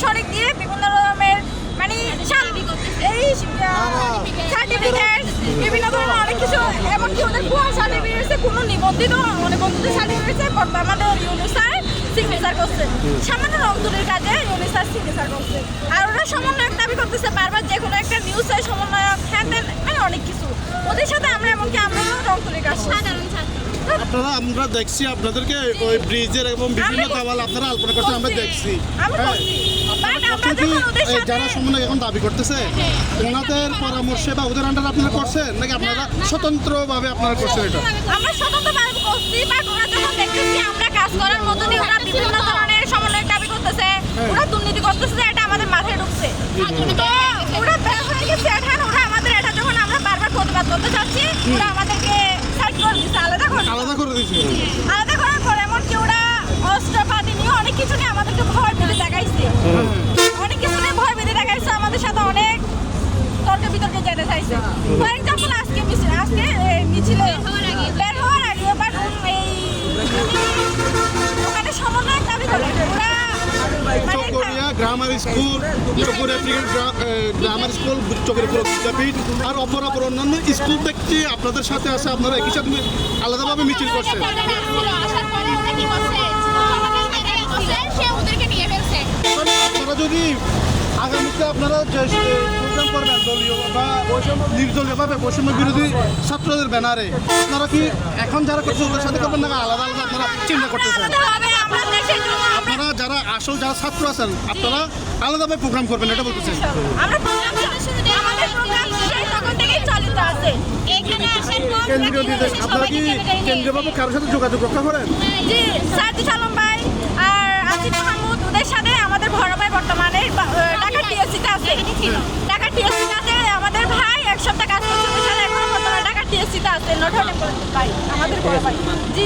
সড়ক দিয়ে বিভিন্ন রকমের মানে এই সার্টিফিকেট বিভিন্ন ধরনের অনেক কিছু এমনকি ওদের ভুয়া সার্টিফিকেট কোনো নিবন্ধিত অনিবন্ধিত সার্টিফিকেট আমাদের ইউনিসার সিগনেচার করছে। সামান্য রংতুলির কাজে ইউনিসার সিগনেচার করছে। আর ওরা সমন্বয়ক দাবি করতেছে বারবার যে কোনো একটা নিউজের সমন্বয়ক হ্যাঁ মানে অনেক কিছু। ওদের সাথে আমরা এমনকি আমরাও রংতুলির কাজ সাধারণ আপনারা আমরা দেখছি আপনাদেরকে ওই ব্রিজের এবং বিভিন্ন দেওয়াল আপনারা আলপনা করতে আমরা দেখছি। হ্যাঁ। যারা সমন্বয় এখন দাবি করতেছে ওনাদের পরামর্শে বা ওদের আন্ডার আপনারা করছেন? নাকি আপনারা স্বতন্ত্রভাবে আপনারা করছেন এটা? আমরা স্বতন্ত্রভাবে করছি বাট ওরা যখন দেখতেছি আমরা কাজ করার মধ্য দিয়ে ওরা বিভিন্ন ধরনের সমন্বয় দাবি করতেছে ওরা দুর্নীতি করতেছে এটা আমাদের মাথায় ঢুকছে। ওরা বের হয়ে গেছে এখন ওরা আমাদের এটা যখন আমরা বারবার প্রতিবাদ করতে চাচ্ছি ওরা দিচ্ছে আলাদা করে আলাদা করে দিয়েছি আলাদা করার পর এমনকি ওরা অস্ত্রপাতি নিয়ে অনেক কিছু নিয়ে আমাদেরকে ভয় পেতে দেখাইছে। অনেক কিছু নিয়ে ভয় পেতে দেখাইছে আমাদের সাথে অনেক তর্ক বিতর্কে যেতে চাইছে grammar school cricket grammar school Chakaria Vidyapith আর অপর অপর অন্যান্য স্কুল থেকে আপনাদের সাথে আছে আপনারা একই সাথে আলাদাভাবে মিছিল করছেন। আপনারা যদি আগামীতে আপনারা যে প্রোগ্রাম করবেন দলীয় বা নির্দলীয়ভাবে বৈষম্য বিরোধী ছাত্রদের ব্যানারে আপনারা কি এখন যারা করছে ওদের সাথে করবেন না আলাদা আলাদা আপনারা চিন্তা করতেছেন? আসল যারা ছাত্র আছেন আপনারা আলাদাভাবে প্রোগ্রাম করবেন এটা বলতেছেন আমরা প্রোগ্রাম আমাদের প্রোগ্রাম তখন থেকেই চালিত আছে। এখানে আসার কেন্দ্রীয় নির্দেশ আপনারা কি কেন্দ্রীয়ভাবে কারোর সাথে যোগাযোগ রক্ষা করেন জি সাদি সালম ভাই আর আসিফ মাহমুদ ওদের সাথে আমাদের বড় ভাই বর্তমানে বা- আহ, ঢাকা টিএসসিতে আছে। ঢাকা টিএসসিতে আছে আমাদের ভাই এক সপ্তাহ কাজ করছে সাথে এখন বর্তমানে ঢাকা টিএসসিতে আছে নট ভাই আমাদের বড় ভাই। জি